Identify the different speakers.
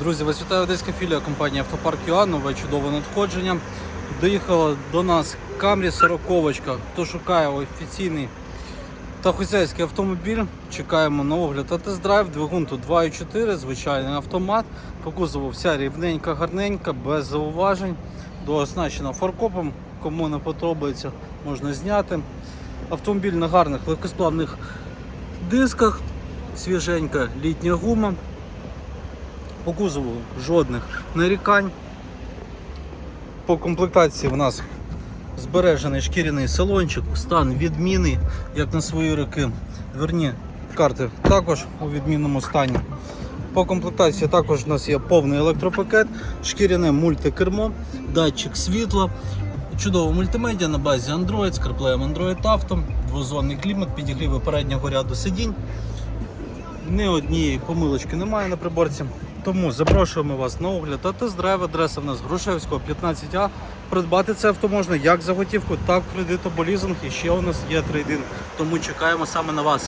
Speaker 1: Друзі, вас вітає одеська філія компанії Автопарк ЮА, нове чудове надходження. Доїхала до нас Камрі 40 Хто шукає офіційний та хозяйський автомобіль, чекаємо на огляд та тест-драйв. Двигун тут 2.4, звичайний автомат. По кузову вся рівненька, гарненька, без зауважень. Дооснащена фаркопом. Кому не подобається, можна зняти. Автомобіль на гарних легкосплавних дисках, свіженька літня гума. По кузову жодних нарікань. По комплектації в нас збережений шкіряний салончик, стан відмінний, як на свої роки. Дверні карти також у відмінному стані. По комплектації також у нас є повний електропакет, шкіряне мультикермо, датчик світла, чудова мультимедіа на базі Android, з CarPlay Android Auto, двозонний клімат, підігріви переднього ряду сидінь. Ні однієї помилочки немає на приборці. Тому запрошуємо вас на огляд та тест-драйв. Адреса в нас Грушевського 15А. Придбати це авто можна як за готівку, так в кредит або лізинг. І ще у нас є трейдинг. Тому чекаємо саме на вас.